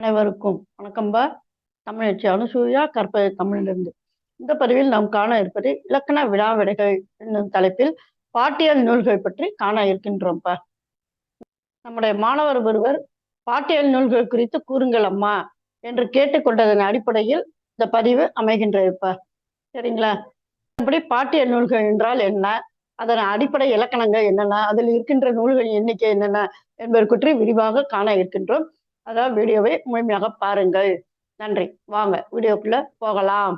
அனைவருக்கும் வணக்கம்பா தமிழச்சி அனுசூயா கற்ப தமிழிலிருந்து. இந்த பதிவில் நாம் காண இருப்பது இலக்கண வினாவிடைகள் என்னும் தலைப்பில் பாட்டியல் நூல்கள் பற்றி காண இருக்கின்றோம்ப்பா நம்முடைய மாணவர் ஒருவர் பாட்டியல் நூல்கள் குறித்து கூறுங்கள் அம்மா என்று கேட்டுக்கொண்டதன் அடிப்படையில் இந்த பதிவு அமைகின்றதுப்பா சரிங்களா? அப்படி பாட்டியல் நூல்கள் என்றால் என்ன? அதன் அடிப்படை இலக்கணங்கள் என்னென்ன? அதில் இருக்கின்ற நூல்களின் எண்ணிக்கை என்னென்ன? என்பது பற்றி விரிவாக காண இருக்கின்றோம். அதாவது வீடியோவை முழுமையாக பாருங்கள். நன்றி. வாங்க வீடியோக்குள்ள போகலாம்.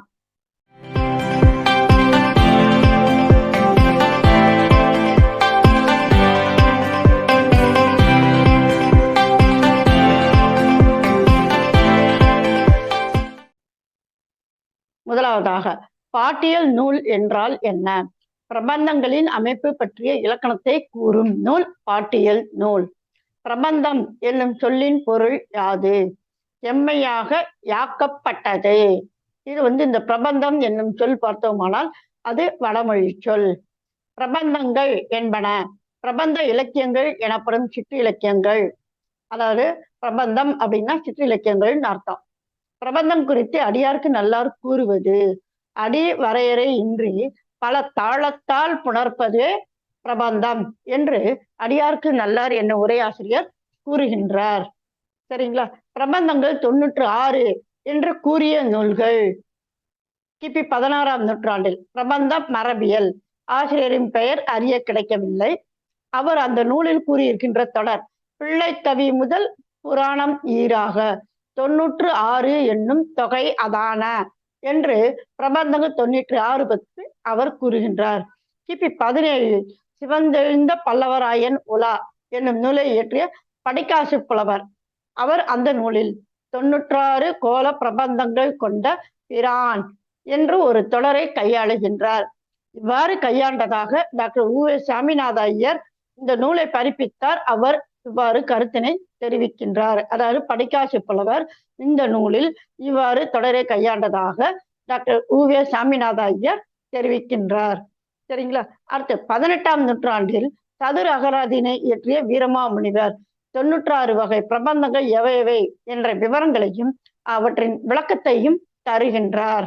முதலாவதாக பாட்டியல் நூல் என்றால் என்ன? பிரபந்தங்களின் அமைப்பு பற்றிய இலக்கணத்தை கூறும் நூல் பாட்டியல் நூல். பிரபந்தம் என்னும் சொல்லின் பொருள் யாது? எம்மையாக யாக்கப்பட்டது? இது வந்து இந்த பிரபந்தம் என்னும் சொல் பார்த்தோமானால் அது வடமொழி சொல். பிரபந்தங்கள் என்பன பிரபந்த இலக்கியங்கள் எனப்படும் சிற்று இலக்கியங்கள். அதாவது பிரபந்தம் அப்படின்னா சிற்று இலக்கியங்கள்னு அர்த்தம். பிரபந்தம் குறித்து அடியாருக்கு நல்லார் கூறுவது. அடி வரையறை இன்றி பல தாளத்தால் புணர்ப்பது பிரபந்தம் என்று அடியார்க்கு நல்லார் என்ன உரையாசிரியர் கூறுகின்றார். சரிங்களா? பிரபந்தங்கள் தொன்னூற்று ஆறு என்று கூறிய நூல்கள். கிபி பதினாறாம் நூற்றாண்டில் பிரபந்த மரபியல். ஆசிரியரின் பெயர் அறிய கிடைக்கவில்லை. அவர் அந்த நூலில் கூறியிருக்கின்ற தொடர் பிள்ளைத்தவி முதல் புராணம் ஈராக தொன்னூற்று ஆறு என்னும் தொகை அதான என்று பிரபந்தங்கள் தொன்னூற்றி ஆறு பற்றி அவர் கூறுகின்றார். கிபி பதினேழில் சிவந்தெழுந்த பல்லவராயன் உலா என்னும் நூலை இயற்றிய படைக்காசு புலவர். அவர் அந்த நூலில் தொன்னூற்றாறு கோல பிரபந்தங்கள் கொண்ட பிரான் என்று ஒரு தொடரை கையாளுகின்றார். இவ்வாறு கையாண்டதாக டாக்டர் உ எஸ் சாமிநாத ஐயர் இந்த நூலை பரிப்பித்தார் அவர் இவ்வாறு கருத்தினை தெரிவிக்கின்றார். அதாவது படிக்காசு புலவர் இந்த நூலில் இவ்வாறு தொடரை கையாண்டதாக டாக்டர் உ வே சாமிநாத ஐயர் தெரிவிக்கின்றார். சரிங்களா? அடுத்து பதினெட்டாம் நூற்றாண்டில் சதுர அகராதினை இயற்றிய வீரமாமுனிவர். தொன்னூற்றாறு வகை பிரபந்தங்கள் எவையவை என்ற விவரங்களையும் அவற்றின் விளக்கத்தையும் தருகின்றார்.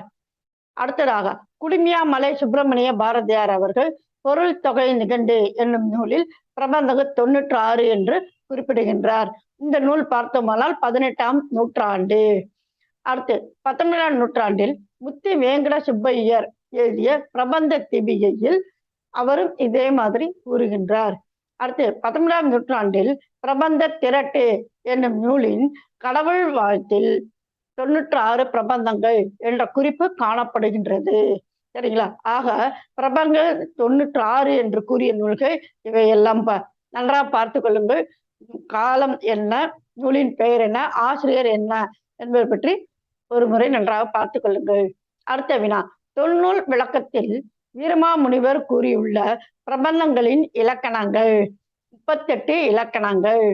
அடுத்ததாக குடுமியாமலை சுப்பிரமணிய பாரதியார் அவர்கள் பொருள் தொகை நிகண்டு என்னும் நூலில் பிரபந்தக தொன்னூற்று ஆறு என்று குறிப்பிடுகின்றார். இந்த நூல் பார்த்தோமானால் பதினெட்டாம் நூற்றாண்டு. அடுத்து பத்தொன்பதாம் நூற்றாண்டில் முத்தி வேங்கட சுப்பையர் எழுதிய பிரபந்த திபிகையில் அவரும் இதே மாதிரி கூறுகின்றார். அடுத்து பத்தொன்பதாம் நூற்றாண்டில் பிரபந்த திரட்டு என்னும் நூலின் கடவுள் வாழ்த்தில் தொன்னூற்று ஆறு பிரபந்தங்கள் என்ற குறிப்பு காணப்படுகின்றது. சரிங்களா? ஆக பிரபங்க தொண்ணூற்று ஆறு என்று கூறிய நூல்கள் இவையெல்லாம் நன்றா பார்த்து கொள்ளுங்கள். காலம் என்ன நூலின் பெயர் என்ன ஆசிரியர் என்ன என்பதை பற்றி ஒரு முறை நன்றாக பார்த்து கொள்ளுங்கள். அடுத்த வினா. தொன்னூல் விளக்கத்தில் வீரமாமுனிவர் கூறியுள்ள பிரபந்தங்களின் இலக்கணங்கள். முப்பத்தெட்டு இலக்கணங்கள்.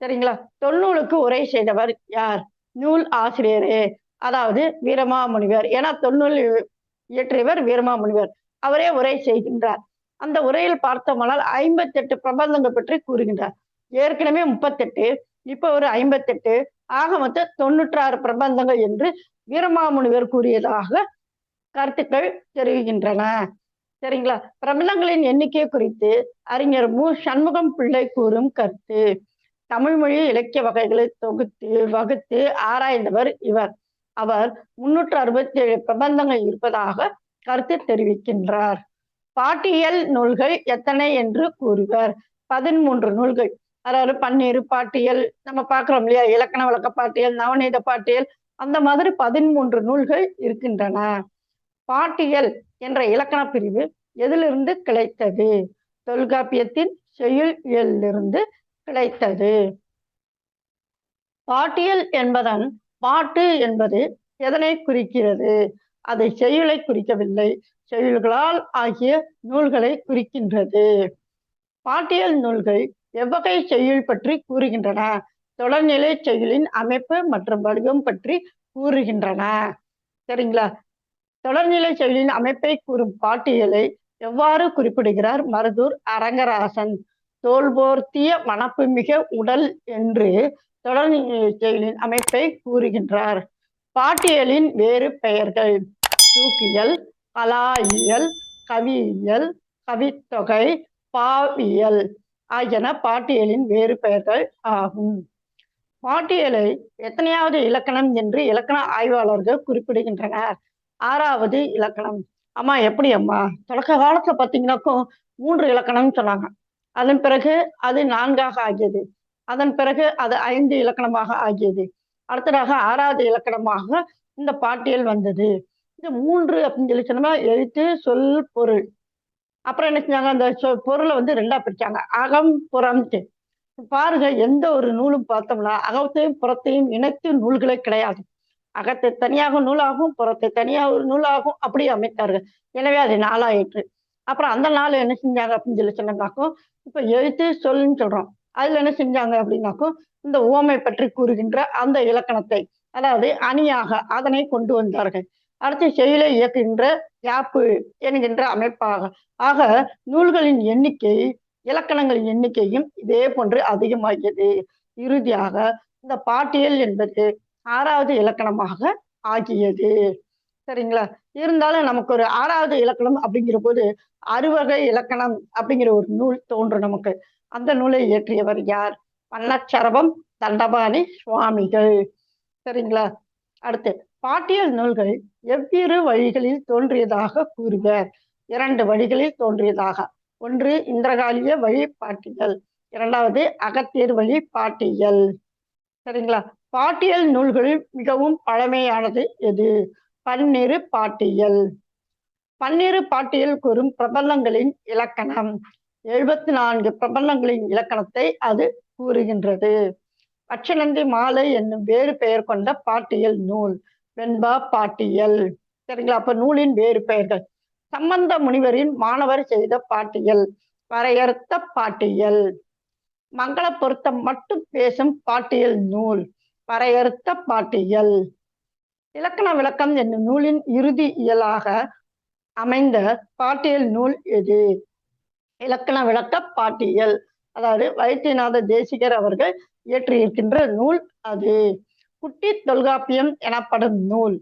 சரிங்களா? தொன்னூலுக்கு உரை செய்தவர் யார்? நூல் ஆசிரியரே. அதாவது வீரமாமுனிவர். ஏன்னா தொன்னூல் இயற்றியவர் வீரமாமுனிவர். அவரே உரை செய்கின்றார். அந்த உரையில் பார்த்தோமானால் ஐம்பத்தெட்டு பிரபந்தங்கள் பற்றி கூறுகின்றார். ஏற்கனவே முப்பத்தெட்டு இப்போ ஒரு ஐம்பத்தெட்டு ஆக மொத்தம் தொன்னூற்றாறு பிரபந்தங்கள் என்று வீரமாமுனிவர் கூறியதாக கருத்துக்கள் தெரிவிக்கின்றன. சரிங்களா? பிரபந்தங்களின் எண்ணிக்கை குறித்து அறிஞர் மு. சண்முகம் பிள்ளை கூறும் கருத்து. தமிழ்மொழி இலக்கிய வகைகளை தொகுத்து வகுத்து ஆராய்ந்தவர் இவர். அவர் முன்னூற்று அறுபத்தி ஏழு பிரபந்தங்கள் இருப்பதாக கருத்து தெரிவிக்கின்றார். பாட்டியல் நூல்கள் எத்தனை என்று கூறுவர். பதிமூன்று நூல்கள். அதாவது பன்னீர் பாட்டியல் நம்ம பார்க்குறோம் இல்லையா? இலக்கண வழக்க பாட்டியல் நவநீத பாட்டியல் அந்த மாதிரி பதிமூன்று நூல்கள் இருக்கின்றன. பாட்டியல் என்ற இலக்கண பிரிவு எதிலிருந்து கிடைத்தது? தொல்காப்பியத்தின் செய்யுள் கிடைத்தது. பாட்டியல் என்பதன் பாட்டு என்பது எதனை குறிக்கிறது? அதை செய்யுளை குறிக்கவில்லை. செய்யுள்களால் ஆகிய நூல்களை குறிக்கின்றது. பாட்டியல் நூல்கள் எவ்வகை செயல் பற்றி கூறுகின்றன. தொடர்நிலை செயலின் அமைப்பு மற்றும் வடிவம் பற்றி கூறுகின்றன. சரிங்களா? தொடர்நிலை செயலின் அமைப்பை கூறும் பாட்டியலை எவ்வாறு குறிப்பிடுகிறார்? மருதூர் அரங்கராசன். தோல்போர்த்திய மனப்பு மிக உடல் என்று தொடர்நிலை செயலின் அமைப்பை கூறுகின்றார். பாட்டியலின் வேறு பெயர்கள் தூக்கியல் கலாயியல் கவியியல் கவித்தொகை பாவியல். ஆகியன பாட்டியலின் வேறு பெயர்கள் ஆகும். பாட்டியலை எத்தனையாவது இலக்கணம் என்று இலக்கண ஆய்வாளர்கள் குறிப்பிடுகின்றனர். ஆறாவது இலக்கணம். அம்மா எப்படி அம்மா? தொடக்க காலத்துல பாத்தீங்கன்னாக்கும் மூன்று இலக்கணம்னு சொன்னாங்க. அதன் பிறகு அது நான்காக ஆகியது. அதன் பிறகு அது ஐந்து இலக்கணமாக ஆகியது. அடுத்ததாக ஆறாவது இலக்கணமாக இந்த பாட்டியல் வந்தது. இந்த மூன்று அப்படின்னு சொல்லி சொன்னா எழுத்து சொல் பொருள். அப்புறம் என்ன செஞ்சாங்க? அந்த சொ- பொருளை வந்து ரெண்டா பிரிச்சாங்க. அகம் புறம்ட்டு பாருங்க எந்த ஒரு நூலும் பார்த்தோம்னா அகத்தையும் புறத்தையும் இணைத்து நூல்களே கிடையாது. அகத்தை தனியாக நூலாகும் புறத்தை தனியாக ஒரு நூலாகும் அப்படி அமைத்தார்கள். எனவே அது நாளாயிற்று அப்புறம் அந்த நாள் என்ன செஞ்சாங்க அப்படின்னு சொல்லி சொன்னாக்கும் இப்ப எழுத்து சொல்லுன்னு சொல்றோம். அதுல என்ன செஞ்சாங்க அப்படின்னாக்கும் இந்த ஓமை பற்றி கூறுகின்ற அந்த இலக்கணத்தை அதாவது அணியாக அதனை கொண்டு வந்தார்கள். அடுத்து செயலை இயக்குகின்ற யாப்பு என்கின்ற அமைப்பாக. ஆக நூல்களின் எண்ணிக்கை இலக்கணங்களின் எண்ணிக்கையும் இதே போன்று அதிகமாகியது. இறுதியாக இந்த பாட்டியல் என்பது ஆறாவது இலக்கணமாக ஆகியது. சரிங்களா? இருந்தாலும் நமக்கு ஒரு ஆறாவது இலக்கணம் அப்படிங்கிற போது அறுவகை இலக்கணம் அப்படிங்கிற ஒரு நூல் தோன்றும் நமக்கு. அந்த நூலை இயற்றியவர் யார்? வண்ணச்சரபம் தண்டபாணி சுவாமிகள். சரிங்களா? அடுத்து பாட்டியல் நூல்கள் எவ்விரு வழிகளில் தோன்றியதாக கூறுவர் இரண்டு வழிகளில் தோன்றியதாக. ஒன்று இந்திரகாலிய வழி பாட்டியல் இரண்டாவது அகத்தியர் வழி பாட்டியல் சரிங்களா? பாட்டியல் நூல்கள் மிகவும் பழமையானது எது? பன்னிரு பாட்டியல். பன்னிரு பாட்டியல் கூறும் பிரபலங்களின் இலக்கணம். எழுபத்தி நான்கு பிரபலங்களின் இலக்கணத்தை அது கூறுகின்றது. பட்சநந்தி மாலை என்னும் வேறு பெயர் கொண்ட பாட்டியல் நூல். வெண்பா பாட்டியல். சரிங்களா? அப்ப நூலின் வேறு பெயர்கள். சம்பந்த முனிவரின் மாணவர் செய்த பாட்டியல். வரையறுத்த பாட்டியல். மங்கள பொருத்தம் மட்டும் பேசும் பாட்டியல் நூல். வரையறுத்த பாட்டியல். இலக்கண விளக்கம் என்னும் நூலின் இறுதி இயலாக அமைந்த பாட்டியல் நூல் எது? இலக்கண விளக்க பாட்டியல். அதாவது வைத்தியநாத தேசிகர் அவர்கள் இயற்றியிருக்கின்ற நூல் அது. குட்டி தொல்காப்பியம் எனப்படும் நூல்.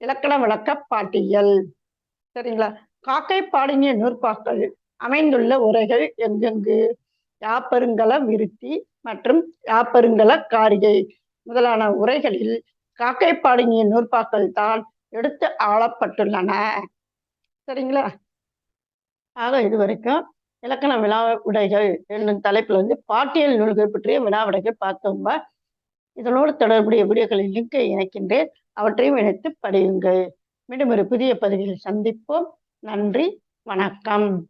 இலக்கண விளக்க பாட்டியல். சரிங்களா? காக்கை பாடினிய நூற்பாக்கள் அமைந்துள்ள உரைகள் எங்கெங்கு? யாப்பருங்கல விருத்தி மற்றும் யாப்பருங்கல காரிகை முதலான உரைகளில் காக்கை பாடினிய நூற்பாக்கள் தான் எடுத்து ஆளப்பட்டுள்ளன. சரிங்களா? ஆக இது வரைக்கும் இலக்கண வினா விடைகள் என்னும் தலைப்புல வந்து பாட்டியல் நூல்கள் பற்றிய வினா விடைகள் பார்த்தோம்பா இதனோடு தொடர்புடைய வீடியோக்களின் லிங்கை இணைக்கின்றேன். அவற்றையும் இணைத்து படியுங்கள். மீண்டும் ஒரு புதிய பதிவில் சந்திப்போம். நன்றி. வணக்கம்.